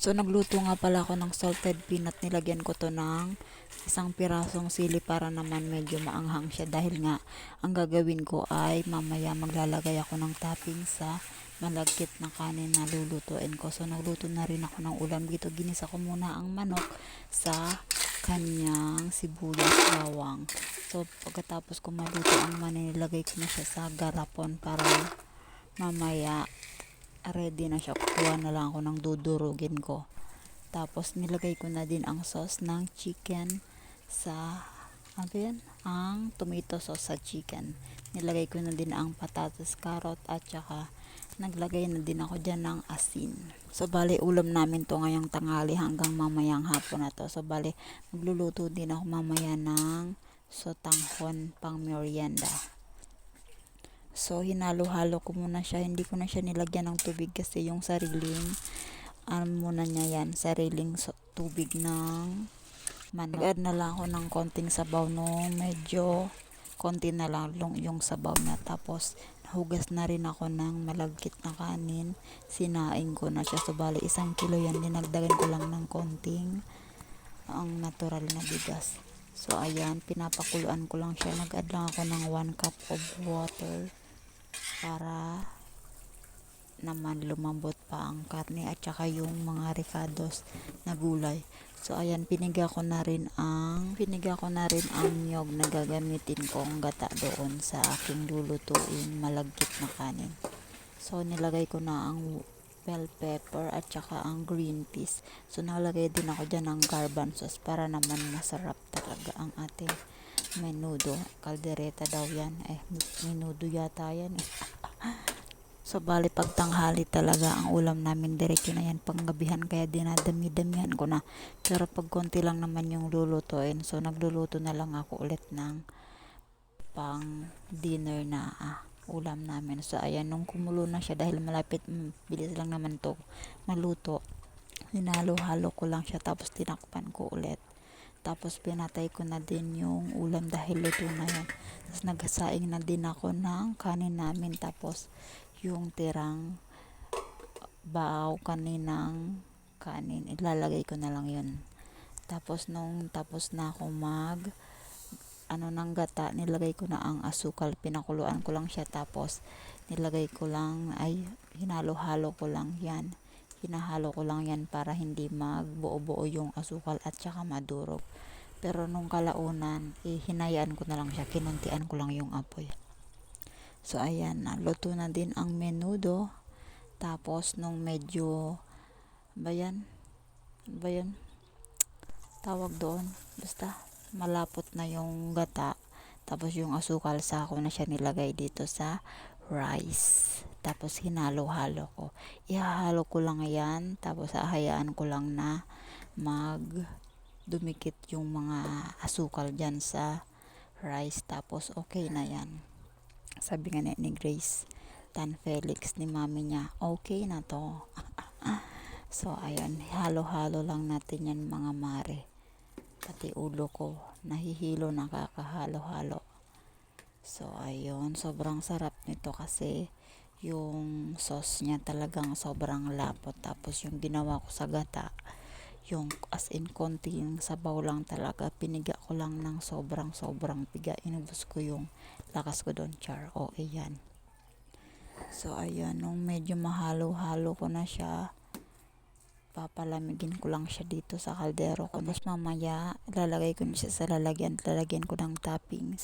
So, nagluto nga pala ako ng salted peanut. Nilagyan ko to ng isang pirasong sili para naman medyo maanghang siya. Dahil nga, ang gagawin ko ay mamaya maglalagay ako ng topping sa malagkit na kanin na lulutuin ko. So, nagluto na rin ako ng ulam dito. Ginisa ko muna ang manok sa kanyang sibuyas bawang. So, pagkatapos ko maluto ang manin, nilagay ko na siya sa garapon para mamaya ready na siya. Kukuha na lang ako ng dudurugin ko. Tapos nilagay ko na din ang sauce ng chicken sa ano yan? Ang tomato sauce sa chicken. Nilagay ko na din ang patatas, carrot at saka naglagay na din ako dyan ng asin. So bali ulam namin to ngayong tanghali hanggang mamayang hapon na to. So bali magluluto din ako mamaya ng sotanghon pang merienda. So, hinalo-halo ko muna siya. Hindi ko na siya nilagyan ng tubig kasi yung sariling, ano muna niya yan, sariling tubig ng manok. Nag-add na lang ako ng konting sabaw no, medyo konti na lang yung, sabaw niya. Tapos, nahugas na rin ako ng malagkit na kanin. Sinaing ko na siya. So, bali, isang kilo yan. Dinagdagan ko lang ng konting ang natural na bigas. So, ayan, pinapakuluan ko lang siya. Nag-add lang ako ng 1 cup of water para naman lumambot pa ang karne at saka yung mga ricados na gulay. So ayan, piniga ko na rin ang piniga ko na rin ang niyog na gagamitin kong gata doon sa aking lulutuin malagkit na kanin. So nilagay ko na ang bell pepper at saka ang green peas. So nalagay din ako dyan ng garban sauce para naman masarap talaga ang ating menudo. Kaldereta daw yan. Eh, menudo yata yan eh. So, bali pagtanghali talaga ang ulam namin diretso na yan panggabihan kaya dinadami-damihan ko na. Pero pag konti lang naman yung lulutuin, so nagluluto na lang ako ulit ng pang dinner na ah, ulam namin. So, ayan, nung kumulo na siya dahil malapit, mm, bilis lang naman to maluto. Hinalo-halo ko lang siya tapos tinakpan ko ulit. Tapos pinatay ko na din yung ulam dahil luto na yan. Tapos nagsaing na din ako ng kanin namin. Tapos yung tirang bao kaninang kanin. Ilalagay ko na lang yun. Tapos nung tapos na ako mag ano ng gata, nilagay ko na ang asukal. Pinakuluan ko lang siya. Tapos nilagay ko lang ay hinalo-halo ko lang yan hinahalo ko lang yan para hindi magbuo-buo yung asukal at saka madurog. Pero nung kalaunan, eh, hinayaan ko na lang siya, kinuntian ko lang yung apoy. So, ayan, luto na din ang menudo. Tapos, nung medyo, ba yan? Ba yan? Tawag doon. Basta, malapot na yung gata. Tapos, yung asukal sa ako na siya nilagay dito sa rice. Tapos hinalo-halo ko. Ihahalo ko lang yan. Tapos ahayaan ko lang na mag dumikit yung mga asukal dyan sa rice. Tapos okay na yan. Sabi nga ni, Grace Tan Felix ni mami niya, okay na to. so ayun, halo-halo lang natin yan mga mare. Pati ulo ko, nahihilo nakakahalo-halo. So ayun, sobrang sarap nito kasi yung sauce niya talagang sobrang lapot tapos yung ginawa ko sa gata yung as in konting sabaw lang talaga. Piniga ko lang ng sobrang sobrang piga. Inubos ko yung lakas ko doon char. O ayan. So ayan. Nung medyo mahalo halo ko na siya papalamigin ko lang siya dito sa kaldero ko. Tapos mamaya lalagay ko na siya sa lalagyan. Lalagyan ko ng toppings